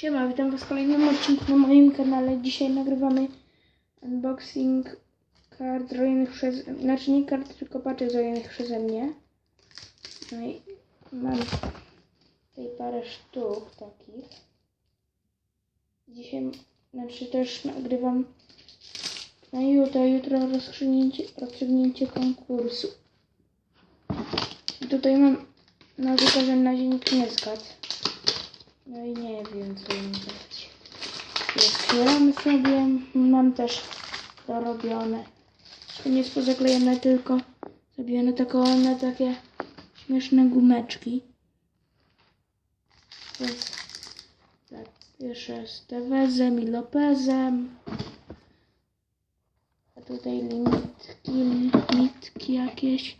Siema, witam was w kolejnym odcinku na moim kanale. Dzisiaj nagrywamy unboxing kart zrobionych przez... Znaczy nie kart, tylko paczek zrobionych przeze mnie. No i mam tutaj parę sztuk takich. Dzisiaj, znaczy też nagrywam na jutro, jutro rozstrzygnięcie, rozstrzygnięcie konkursu. I tutaj mam no tylko, że na nikt nie zgadł. No i nie wiem, co im dać. Otwieram sobie. Mam też to robione. To nie pozaklejone, tylko zrobione taką, takie śmieszne gumeczki. Jest tak, pierwsze z Tevezem i Lopezem. A tutaj limitki, limitki jakieś.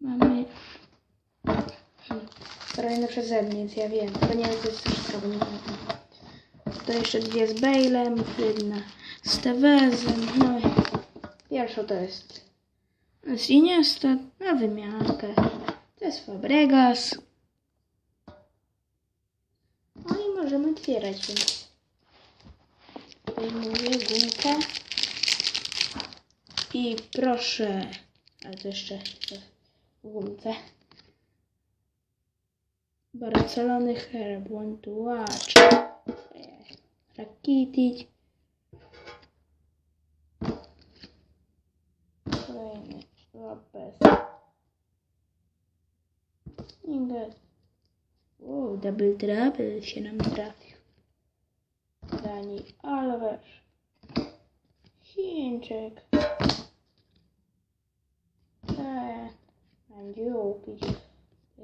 Mamy Zrobione przeze mnie, więc ja wiem. To nie jest wszystko, bo nie. To jeszcze dwie z Bailem, jedna z Tevezem. No i pierwsza to jest z Iniesta na wymiankę. To jest Fabregas. No i możemy otwierać, więc wyjmuję gumkę. I proszę, ale to jeszcze w gumce. Barcelony Herb, want to watch. Rakitic. Kolejny Lopez. Inget. Wow, double trouble się nam trafił. Dani Alves. Chińczyk. Eee, Mandziukic.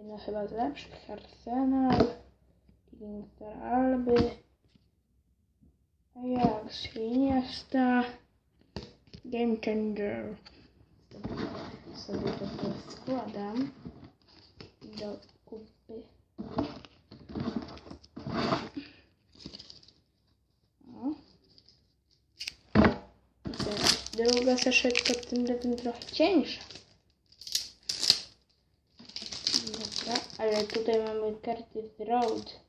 Jedna chyba z lepszych. Arsenal. Inter Alby. Ajax. Iniesta. Game Changer. Sobie to składam do kupy. Teraz druga saszetka tym razem trochę cieńsza. Dobra, ale tutaj mamy karty z Road.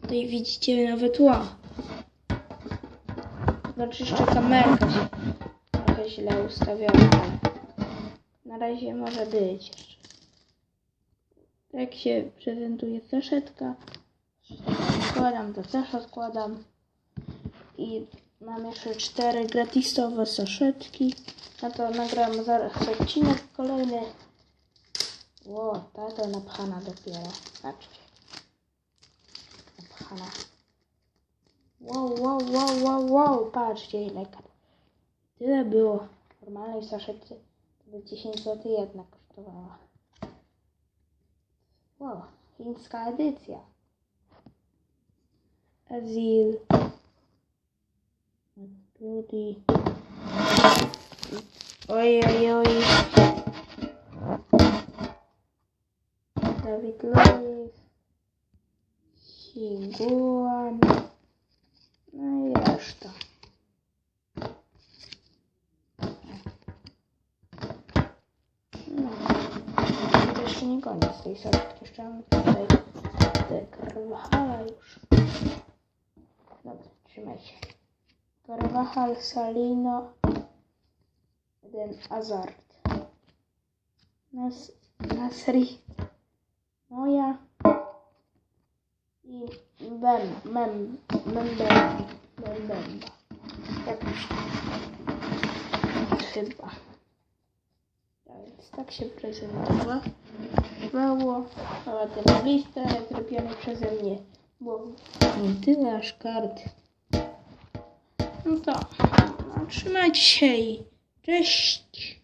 Tutaj widzicie nowe tła. Znaczy jeszcze kamerka się trochę źle ustawiona, na razie może być jeszcze. Jak się prezentuje saszetka. Składam to też składam. I mam jeszcze cztery gratisowe saszetki. Na to nagram zaraz odcinek kolejny. Ło, ta to napchana dopiero. Patrzcie. Napchana. Wow, wow, wow, wow, wow. Patrzcie ile. Tyle było. W normalnej saszetce to by 10 zł jedna kosztowała. Edycja. Azil. Rudy. Oj, oj, oj. Dawid Luiz. Siguan. No i reszta. Koniec tej. Jeszcze mamy tutaj te Carvajala już. Dobra, trzymaj się. Carvajal, Salino, jeden Azard. Nas, Nasri, moja i Bem, Mem, Membemba. Membemba. Jakoś chyba. Tak się prezentowało. Cała ten lista zrobiony przeze mnie. Bo tyle aż kart. No to, no, trzymajcie się i cześć.